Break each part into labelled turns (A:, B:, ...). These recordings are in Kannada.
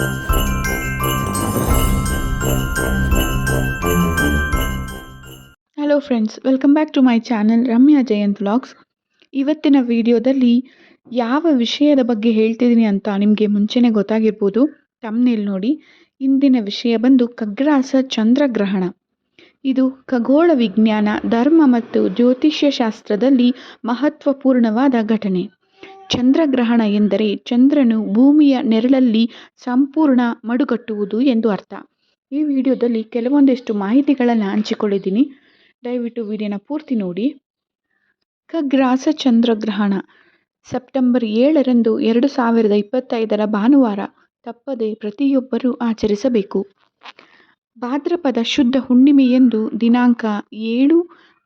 A: Hello friends welcome back to my channel Ramya Jayanth vlogs ಇವತ್ತಿನ ವಿಡಿಯೋದಲ್ಲಿ ಯಾವ ವಿಷಯದ ಬಗ್ಗೆ ಹೇಳ್ತಿದ್ದೀನಿ ಅಂತ ನಿಮಗೆ ಮುಂಚೆನೇ ಗೊತ್ತಾಗಿರ್ಬೋದು. ತಮ್ಮನೇಲಿ ನೋಡಿ. ಇಂದಿನ ವಿಷಯ ಬಂದು ಕಗ್ರಾಸ ಚಂದ್ರಗ್ರಹಣ. ಇದು ಖಗೋಳ ವಿಜ್ಞಾನ, ಧರ್ಮ ಮತ್ತು ಜ್ಯೋತಿಷ್ಯ ಶಾಸ್ತ್ರದಲ್ಲಿ ಮಹತ್ವಪೂರ್ಣವಾದ ಘಟನೆ. ಚಂದ್ರಗ್ರಹಣ ಎಂದರೆ ಚಂದ್ರನು ಭೂಮಿಯ ನೆರಳಲ್ಲಿ ಸಂಪೂರ್ಣ ಮಡುಗಟ್ಟುವುದು ಎಂದು ಅರ್ಥ. ಈ ವಿಡಿಯೋದಲ್ಲಿ ಕೆಲವೊಂದಿಷ್ಟು ಮಾಹಿತಿಗಳನ್ನು ಹಂಚಿಕೊಳ್ಳಿದ್ದೀನಿ ದಯವಿಟ್ಟು ವಿಡಿಯೋನ ಪೂರ್ತಿ ನೋಡಿ. ಖಗ್ರಾಸ ಚಂದ್ರಗ್ರಹಣ. ಸೆಪ್ಟೆಂಬರ್ ಏಳರಂದು ಎರಡು ಸಾವಿರದ ಇಪ್ಪತ್ತೈದರ ಭಾನುವಾರ ತಪ್ಪದೆ ಪ್ರತಿಯೊಬ್ಬರೂ ಆಚರಿಸಬೇಕು. ಭಾದ್ರಪದ ಶುದ್ಧ ಹುಣ್ಣಿಮೆಯಂದು ದಿನಾಂಕ ಏಳು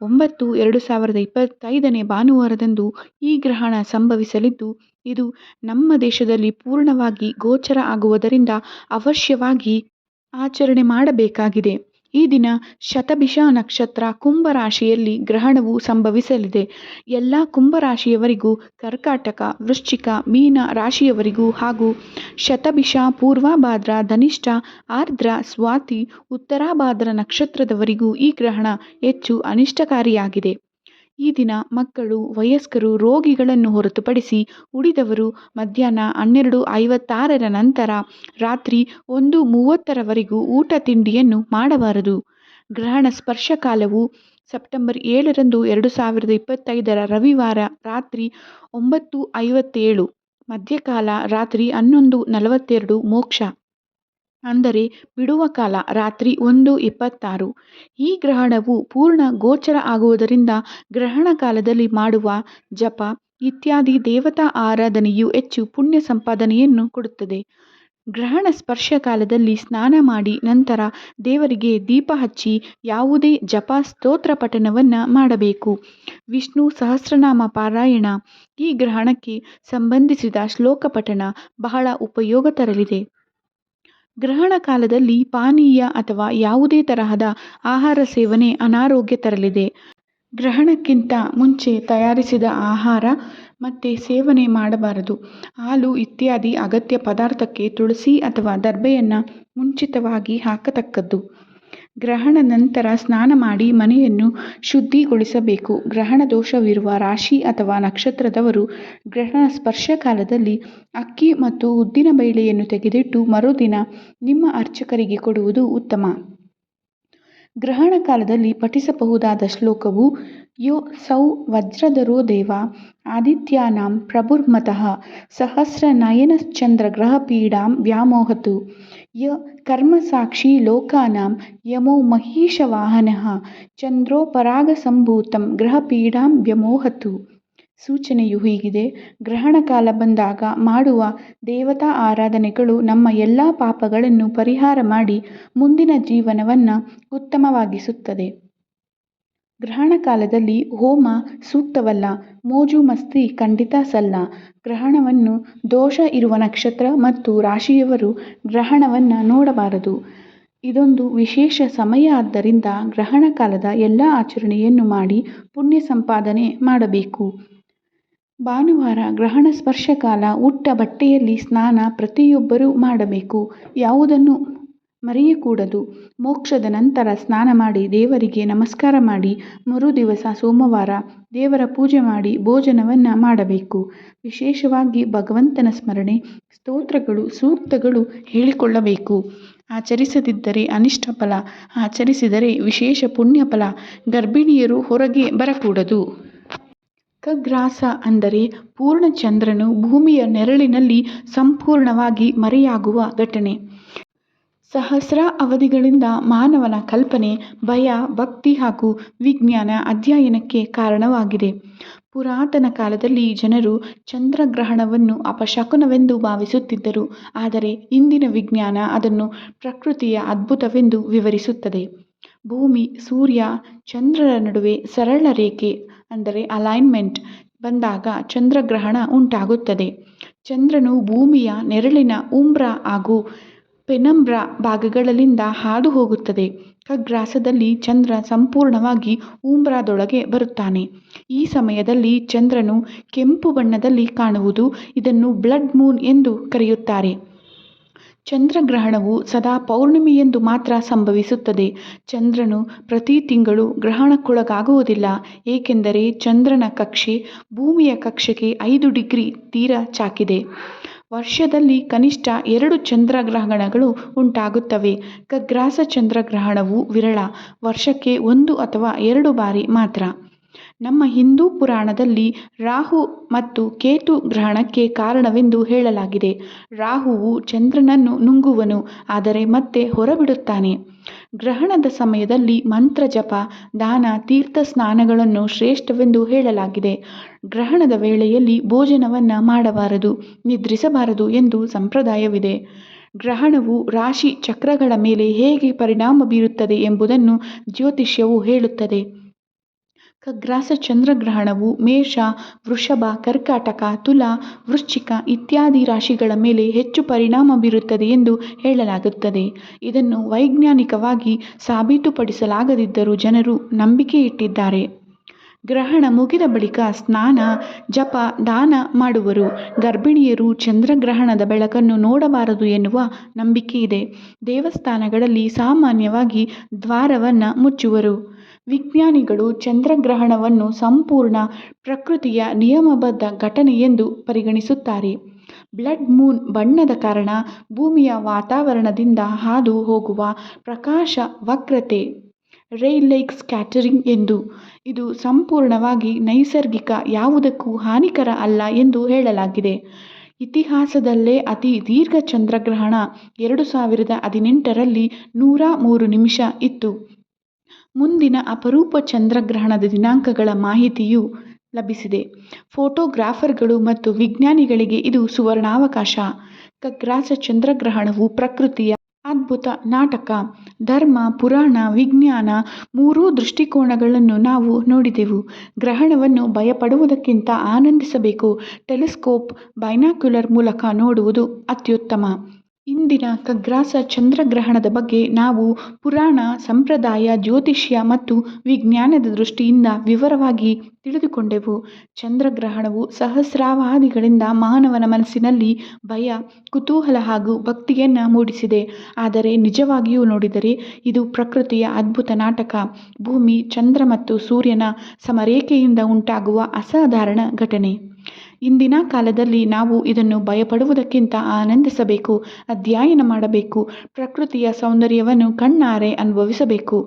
A: ಒಂಬತ್ತು ಎರಡು ಸಾವಿರದ ಇಪ್ಪತ್ತೈದನೇ ಭಾನುವಾರದಂದು ಈ ಗ್ರಹಣ ಸಂಭವಿಸಲಿದ್ದು, ಇದು ನಮ್ಮ ದೇಶದಲ್ಲಿ ಪೂರ್ಣವಾಗಿ ಗೋಚರ ಆಗುವುದರಿಂದ ಅವಶ್ಯವಾಗಿ ಆಚರಣೆ ಮಾಡಬೇಕಾಗಿದೆ. ಈ ದಿನ ಶತಭಿಷ ನಕ್ಷತ್ರ ಕುಂಭರಾಶಿಯಲ್ಲಿ ಗ್ರಹಣವು ಸಂಭವಿಸಲಿದೆ. ಎಲ್ಲ ಕುಂಭ ರಾಶಿಯವರಿಗೂ ಕರ್ಕಾಟಕ, ವೃಶ್ಚಿಕ, ಮೀನ ರಾಶಿಯವರಿಗೂ ಹಾಗೂ ಶತಭಿಷ, ಪೂರ್ವಭಾದ್ರ, ಧನಿಷ್ಠ, ಆರ್ದ್ರ, ಸ್ವಾತಿ, ಉತ್ತರಾಭಾದ್ರ ನಕ್ಷತ್ರದವರಿಗೂ ಈ ಗ್ರಹಣ ಹೆಚ್ಚು ಅನಿಷ್ಟಕಾರಿಯಾಗಿದೆ. ಈ ದಿನ ಮಕ್ಕಳು, ವಯಸ್ಕರು ರೋಗಿಗಳನ್ನು ಹೊರತುಪಡಿಸಿ ಉಳಿದವರು ಮಧ್ಯಾಹ್ನ ಹನ್ನೆರಡು ಐವತ್ತಾರರ ನಂತರ ರಾತ್ರಿ ಒಂದು ಮೂವತ್ತರವರೆಗೂ ಊಟ ತಿಂಡಿಯನ್ನು ಮಾಡಬಾರದು. ಗ್ರಹಣ ಸ್ಪರ್ಶ ಕಾಲವು ಸೆಪ್ಟೆಂಬರ್ ಏಳರಂದು ಎರಡು ಸಾವಿರದ ಇಪ್ಪತ್ತೈದರ ರವಿವಾರ ರಾತ್ರಿ ಒಂಬತ್ತು ಐವತ್ತೇಳು, ಮಧ್ಯಕಾಲ ರಾತ್ರಿ ಹನ್ನೊಂದು ನಲವತ್ತೆರಡು ಮೋಕ್ಷ. ಅಂದರೆ ಬಿಡುವ ಕಾಲ ರಾತ್ರಿ ಒಂದು ಇಪ್ಪತ್ತಾರು. ಈ ಗ್ರಹಣವು ಪೂರ್ಣ ಗೋಚರ ಆಗುವುದರಿಂದ ಗ್ರಹಣ ಕಾಲದಲ್ಲಿ ಮಾಡುವ ಜಪ ಇತ್ಯಾದಿ ದೇವತಾ ಆರಾಧನೆಯು ಹೆಚ್ಚು ಪುಣ್ಯ ಸಂಪಾದನೆಯನ್ನು ಕೊಡುತ್ತದೆ. ಗ್ರಹಣ ಸ್ಪರ್ಶ ಕಾಲದಲ್ಲಿ ಸ್ನಾನ ಮಾಡಿ ನಂತರ ದೇವರಿಗೆ ದೀಪ ಹಚ್ಚಿ ಯಾವುದೇ ಜಪ ಸ್ತೋತ್ರ ಪಠಣವನ್ನು ಮಾಡಬೇಕು. ವಿಷ್ಣು ಸಹಸ್ರನಾಮ ಪಾರಾಯಣ ಈ ಗ್ರಹಣಕ್ಕೆ ಸಂಬಂಧಿಸಿದ ಶ್ಲೋಕ ಪಠಣ ಬಹಳ ಉಪಯೋಗ ತರಲಿದೆ. ಗ್ರಹಣ ಕಾಲದಲ್ಲಿ ಪಾನೀಯ ಅಥವಾ ಯಾವುದೇ ತರಹದ ಆಹಾರ ಸೇವನೆ ಅನಾರೋಗ್ಯ ತರಲಿದೆ. ಗ್ರಹಣಕ್ಕಿಂತ ಮುಂಚೆ ತಯಾರಿಸಿದ ಆಹಾರ ಮತ್ತೆ ಸೇವನೆ ಮಾಡಬಾರದು. ಹಾಲು ಇತ್ಯಾದಿ ಅಗತ್ಯ ಪದಾರ್ಥಕ್ಕೆ ತುಳಸಿ ಅಥವಾ ದರ್ಬೆಯನ್ನು ಮುಂಚಿತವಾಗಿ ಹಾಕತಕ್ಕದ್ದು. ಗ್ರಹಣ ನಂತರ ಸ್ನಾನ ಮಾಡಿ ಮನೆಯನ್ನು ಶುದ್ಧಿಗೊಳಿಸಬೇಕು ಗ್ರಹಣ ದೋಷವಿರುವ ರಾಶಿ ಅಥವಾ ನಕ್ಷತ್ರದವರು ಗ್ರಹಣ ಸ್ಪರ್ಶ ಕಾಲದಲ್ಲಿ ಅಕ್ಕಿ ಮತ್ತು ಉದ್ದಿನ ಬೇಳೆಯನ್ನು ತೆಗೆದಿಟ್ಟು ಮರುದಿನ ನಿಮ್ಮ ಅರ್ಚಕರಿಗೆ ಕೊಡುವುದು ಉತ್ತಮ. ಗ್ರಹಣ ಕಾಲದಲ್ಲಿ ಪಠಿಸಬಹುದಾದ ಶ್ಲೋಕವು, ಯೋ ಸೌ ವಜ್ರಧರೋ ದೇವ ಆದಿತ್ಯಾನಾಂ ಪ್ರಭುರ್ಮತಃ ಸಹಸ್ರನಯನಶ್ಚಂದ್ರಗ್ರಹಪೀಡಾಂ ವ್ಯಾಮೋಹತು, ಯ ಕರ್ಮಸಾಕ್ಷಿ ಲೋಕಾನಾಂ ಯಮೋ ಮಹೀಶವಾಹನಃ ಚಂದ್ರೋಪರಾಗಸಂಭೂತಂ ಗ್ರಹಪೀಡಾಂ ವ್ಯಮೋಹತು. ಸೂಚನೆಯು ಹೀಗಿದೆ. ಗ್ರಹಣ ಕಾಲ ಬಂದಾಗ ಮಾಡುವ ದೇವತಾ ಆರಾಧನೆಗಳು ನಮ್ಮ ಎಲ್ಲ ಪಾಪಗಳನ್ನು ಪರಿಹಾರ ಮಾಡಿ ಮುಂದಿನ ಜೀವನವನ್ನು ಉತ್ತಮವಾಗಿಸುತ್ತದೆ. ಗ್ರಹಣ ಕಾಲದಲ್ಲಿ ಹೋಮ ಸೂಕ್ತವಲ್ಲ, ಮೋಜು ಮಸ್ತಿ ಖಂಡಿತ ಸಲ್ಲ. ಗ್ರಹಣವನ್ನು ದೋಷ ಇರುವ ನಕ್ಷತ್ರ ಮತ್ತು ರಾಶಿಯವರು ಗ್ರಹಣವನ್ನು ನೋಡಬಾರದು. ಇದೊಂದು ವಿಶೇಷ ಸಮಯ ಆದ್ದರಿಂದ ಗ್ರಹಣ ಕಾಲದ ಎಲ್ಲ ಆಚರಣೆಯನ್ನು ಮಾಡಿ ಪುಣ್ಯ ಸಂಪಾದನೆ ಮಾಡಬೇಕು. ಭಾನುವಾರ ಗ್ರಹಣ ಸ್ಪರ್ಶ ಕಾಲ ಉಟ್ಟ ಬಟ್ಟೆಯಲ್ಲಿ ಸ್ನಾನ ಪ್ರತಿಯೊಬ್ಬರೂ ಮಾಡಬೇಕು. ಯಾವುದನ್ನು ಮರೆಯಕೂಡದು. ಮೋಕ್ಷದ ನಂತರ ಸ್ನಾನ ಮಾಡಿ ದೇವರಿಗೆ ನಮಸ್ಕಾರ ಮಾಡಿ. ಮರುದಿವಸ ಸೋಮವಾರ ದೇವರ ಪೂಜೆ ಮಾಡಿ ಭೋಜನವನ್ನು ಮಾಡಬೇಕು. ವಿಶೇಷವಾಗಿ ಭಗವಂತನ ಸ್ಮರಣೆ, ಸ್ತೋತ್ರಗಳು, ಸೂಕ್ತಗಳು ಹೇಳಿಕೊಳ್ಳಬೇಕು. ಆಚರಿಸದಿದ್ದರೆ ಅನಿಷ್ಟ ಫಲ, ಆಚರಿಸಿದರೆ ವಿಶೇಷ ಪುಣ್ಯ ಫಲ, ಗರ್ಭಿಣಿಯರು ಹೊರಗೆ ಬರಕೂಡದು. ಖಗ್ರಾಸ ಅಂದರೆ ಪೂರ್ಣ ಚಂದ್ರನು ಭೂಮಿಯ ನೆರಳಿನಲ್ಲಿ ಸಂಪೂರ್ಣವಾಗಿ ಮರೆಯಾಗುವ ಘಟನೆ. ಸಹಸ್ರ ಅವಧಿಗಳಿಂದ ಮಾನವನ ಕಲ್ಪನೆ, ಭಯ, ಭಕ್ತಿ ಹಾಗೂ ವಿಜ್ಞಾನ ಅಧ್ಯಯನಕ್ಕೆ ಕಾರಣವಾಗಿದೆ. ಪುರಾತನ ಕಾಲದಲ್ಲಿ ಜನರು ಚಂದ್ರಗ್ರಹಣವನ್ನು ಅಪಶಕುನವೆಂದು ಭಾವಿಸುತ್ತಿದ್ದರು. ಆದರೆ ಇಂದಿನ ವಿಜ್ಞಾನ ಅದನ್ನು ಪ್ರಕೃತಿಯ ಅದ್ಭುತವೆಂದು ವಿವರಿಸುತ್ತದೆ. ಭೂಮಿ, ಸೂರ್ಯ, ಚಂದ್ರರ ನಡುವೆ ಸರಳ ರೇಖೆ ಅಂದರೆ ಅಲೈನ್ಮೆಂಟ್ ಬಂದಾಗ ಚಂದ್ರಗ್ರಹಣ ಉಂಟಾಗುತ್ತದೆ. ಚಂದ್ರನು ಭೂಮಿಯ ನೆರಳಿನ ಉಂಬ್ರ ಹಾಗೂ ಪೆನಂಬ್ರ ಭಾಗಗಳಲ್ಲಿಂದ ಹಾದು ಹೋಗುತ್ತದೆ. ಖಗ್ರಾಸದಲ್ಲಿ ಚಂದ್ರ ಸಂಪೂರ್ಣವಾಗಿ ಉಂಬ್ರಾದೊಳಗೆ ಬರುತ್ತಾನೆ. ಈ ಸಮಯದಲ್ಲಿ ಚಂದ್ರನು ಕೆಂಪು ಬಣ್ಣದಲ್ಲಿ ಕಾಣುವುದು ಇದನ್ನು ಬ್ಲಡ್ ಮೂನ್ ಎಂದು ಕರೆಯುತ್ತಾರೆ. ಚಂದ್ರಗ್ರಹಣವು ಸದಾ ಪೌರ್ಣಿಮೆಯೆಂದು ಮಾತ್ರ ಸಂಭವಿಸುತ್ತದೆ. ಚಂದ್ರನು ಪ್ರತಿ ತಿಂಗಳು ಗ್ರಹಣಕ್ಕೊಳಗಾಗುವುದಿಲ್ಲ, ಏಕೆಂದರೆ ಚಂದ್ರನ ಕಕ್ಷೆ ಭೂಮಿಯ ಕಕ್ಷೆಗೆ ಐದು ಡಿಗ್ರಿ ತೀರ ಚಾಕಿದೆ ವರ್ಷದಲ್ಲಿ ಕನಿಷ್ಠ ಎರಡು ಚಂದ್ರಗ್ರಹಣಗಳು ಉಂಟಾಗುತ್ತವೆ. ಕಗ್ರಾಸ ಚಂದ್ರಗ್ರಹಣವು ವಿರಳ, ವರ್ಷಕ್ಕೆ ಒಂದು ಅಥವಾ ಎರಡು ಬಾರಿ ಮಾತ್ರ. ನಮ್ಮ ಹಿಂದೂ ಪುರಾಣದಲ್ಲಿ ರಾಹು ಮತ್ತು ಕೇತು ಗ್ರಹಣಕ್ಕೆ ಕಾರಣವೆಂದು ಹೇಳಲಾಗಿದೆ. ರಾಹುವು ಚಂದ್ರನನ್ನು ನುಂಗುವನು, ಆದರೆ ಮತ್ತೆ ಹೊರಬಿಡುತ್ತಾನೆ. ಗ್ರಹಣದ ಸಮಯದಲ್ಲಿ ಮಂತ್ರ ಜಪ, ದಾನ, ತೀರ್ಥ ಸ್ನಾನಗಳನ್ನು ಶ್ರೇಷ್ಠವೆಂದು ಹೇಳಲಾಗಿದೆ. ಗ್ರಹಣದ ವೇಳೆಯಲ್ಲಿ ಭೋಜನವನ್ನು ಮಾಡಬಾರದು, ನಿದ್ರಿಸಬಾರದು ಎಂದು ಸಂಪ್ರದಾಯವಿದೆ. ಗ್ರಹಣವು ರಾಶಿ ಚಕ್ರಗಳ ಮೇಲೆ ಹೇಗೆ ಪರಿಣಾಮ ಬೀರುತ್ತದೆ ಎಂಬುದನ್ನು ಜ್ಯೋತಿಷ್ಯವು ಹೇಳುತ್ತದೆ. ಖಗ್ರಾಸ ಚಂದ್ರಗ್ರಹಣವು ಮೇಷ, ವೃಷಭ, ಕರ್ಕಾಟಕ, ತುಲಾ, ವೃಶ್ಚಿಕ ಇತ್ಯಾದಿ ರಾಶಿಗಳ ಮೇಲೆ ಹೆಚ್ಚು ಪರಿಣಾಮ ಬೀರುತ್ತದೆ ಎಂದು ಹೇಳಲಾಗುತ್ತದೆ. ಇದನ್ನು ವೈಜ್ಞಾನಿಕವಾಗಿ ಸಾಬೀತುಪಡಿಸಲಾಗದಿದ್ದರೂ ಜನರು ನಂಬಿಕೆ ಇಟ್ಟಿದ್ದಾರೆ ಗ್ರಹಣ ಮುಗಿದ ಬಳಿಕ ಸ್ನಾನ, ಜಪ, ದಾನ ಮಾಡುವರು. ಗರ್ಭಿಣಿಯರು ಚಂದ್ರಗ್ರಹಣದ ಬೆಳಕನ್ನು ನೋಡಬಾರದು ಎನ್ನುವ ನಂಬಿಕೆ ಇದೆ ದೇವಸ್ಥಾನಗಳಲ್ಲಿ ಸಾಮಾನ್ಯವಾಗಿ ದ್ವಾರವನ್ನು ಮುಚ್ಚುವರು. ವಿಜ್ಞಾನಿಗಳು ಚಂದ್ರಗ್ರಹಣವನ್ನು ಸಂಪೂರ್ಣ ಪ್ರಕೃತಿಯ ನಿಯಮಬದ್ಧ ಘಟನೆ ಎಂದು ಪರಿಗಣಿಸುತ್ತಾರೆ. ಬ್ಲಡ್ ಮೂನ್ ಬಣ್ಣದ ಕಾರಣ ಭೂಮಿಯ ವಾತಾವರಣದಿಂದ ಹಾದು ಹೋಗುವ ಪ್ರಕಾಶ ವಕ್ರತೆ ರೇಯ್ಲೈಕ್ ಸ್ಕ್ಯಾಟರಿಂಗ್ ಎಂದು. ಇದು ಸಂಪೂರ್ಣವಾಗಿ ನೈಸರ್ಗಿಕ, ಯಾವುದಕ್ಕೂ ಹಾನಿಕರ ಅಲ್ಲ ಎಂದು ಹೇಳಲಾಗಿದೆ. ಇತಿಹಾಸದಲ್ಲೇ ಅತಿ ದೀರ್ಘ ಚಂದ್ರಗ್ರಹಣ ಎರಡು ಸಾವಿರದ ಹದಿನೆಂಟರಲ್ಲಿ ನೂರ ಮೂರು ನಿಮಿಷ ಇತ್ತು. ಮುಂದಿನ ಅಪರೂಪ ಚಂದ್ರಗ್ರಹಣದ ದಿನಾಂಕಗಳ ಮಾಹಿತಿಯು ಲಭಿಸಿದೆ. ಫೋಟೋಗ್ರಾಫರ್ಗಳು ಮತ್ತು ವಿಜ್ಞಾನಿಗಳಿಗೆ ಇದು ಸುವರ್ಣಾವಕಾಶ. ಖಗ್ರಾಸ ಚಂದ್ರಗ್ರಹಣವು ಪ್ರಕೃತಿಯ ಅದ್ಭುತ ನಾಟಕ, ಧರ್ಮ, ಪುರಾಣ, ವಿಜ್ಞಾನ ಮೂರೂ ದೃಷ್ಟಿಕೋನಗಳನ್ನು ನಾವು ನೋಡಿದೆವು. ಗ್ರಹಣವನ್ನು ಭಯಪಡುವುದಕ್ಕಿಂತ ಆನಂದಿಸಬೇಕು. ಟೆಲಿಸ್ಕೋಪ್, ಬೈನಾಕ್ಯುಲರ್ ಮೂಲಕ ನೋಡುವುದು ಅತ್ಯುತ್ತಮ. ಇಂದಿನ ಖಗ್ರಾಸ ಚಂದ್ರಗ್ರಹಣದ ಬಗ್ಗೆ ನಾವು ಪುರಾಣ, ಸಂಪ್ರದಾಯ, ಜ್ಯೋತಿಷ್ಯ ಮತ್ತು ವಿಜ್ಞಾನದ ದೃಷ್ಟಿಯಿಂದ ವಿವರವಾಗಿ ತಿಳಿದುಕೊಂಡೆವು. ಚಂದ್ರಗ್ರಹಣವು ಸಹಸ್ರಾವಧಿಗಳಿಂದ ಮಾನವನ ಮನಸ್ಸಿನಲ್ಲಿ ಭಯ, ಕುತೂಹಲ ಹಾಗೂ ಭಕ್ತಿಯನ್ನು ಮೂಡಿಸಿದೆ. ಆದರೆ ನಿಜವಾಗಿಯೂ ನೋಡಿದರೆ ಇದು ಪ್ರಕೃತಿಯ ಅದ್ಭುತ ನಾಟಕ. ಭೂಮಿ, ಚಂದ್ರ ಮತ್ತು ಸೂರ್ಯನ ಸಮರೇಖೆಯಿಂದ ಉಂಟಾಗುವ ಅಸಾಧಾರಣ ಘಟನೆ. ಇಂದಿನ ಕಾಲದಲ್ಲಿ ನಾವು ಇದನ್ನು ಭಯಪಡುವುದಕ್ಕಿಂತ ಆನಂದಿಸಬೇಕು, ಅಧ್ಯಯನ ಮಾಡಬೇಕು, ಪ್ರಕೃತಿಯ ಸೌಂದರ್ಯವನ್ನು ಕಣ್ಣಾರೆ ಅನುಭವಿಸಬೇಕು.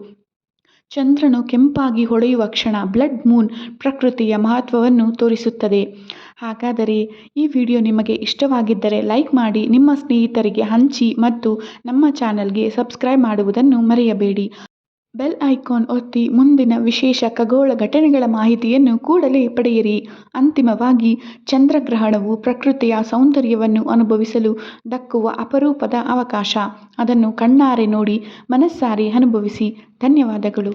A: ಚಂದ್ರನು ಕೆಂಪಾಗಿ ಹೊಳೆಯುವ ಕ್ಷಣ ಬ್ಲಡ್ ಮೂನ್ ಪ್ರಕೃತಿಯ ಮಹತ್ವವನ್ನು ತೋರಿಸುತ್ತದೆ. ಹಾಗಾದರೆ ಈ ವಿಡಿಯೋ ನಿಮಗೆ ಇಷ್ಟವಾಗಿದ್ದರೆ ಲೈಕ್ ಮಾಡಿ, ನಿಮ್ಮ ಸ್ನೇಹಿತರಿಗೆ ಹಂಚಿ ಮತ್ತು ನಮ್ಮ ಚಾನಲ್ಗೆ ಸಬ್ಸ್ಕ್ರೈಬ್ ಮಾಡುವುದನ್ನು ಮರೆಯಬೇಡಿ. ಬೆಲ್ ಐಕಾನ್ ಒತ್ತಿ ಮುಂದಿನ ವಿಶೇಷ ಖಗೋಳ ಘಟನೆಗಳ ಮಾಹಿತಿಯನ್ನು ಕೂಡಲೇ ಪಡೆಯಿರಿ. ಅಂತಿಮವಾಗಿ, ಚಂದ್ರಗ್ರಹಣವು ಪ್ರಕೃತಿಯ ಸೌಂದರ್ಯವನ್ನು ಅನುಭವಿಸಲು ದಕ್ಕುವ ಅಪರೂಪದ ಅವಕಾಶ. ಅದನ್ನು ಕಣ್ಣಾರೆ ನೋಡಿ ಮನಸ್ಸಾರೆ ಅನುಭವಿಸಿ. ಧನ್ಯವಾದಗಳು.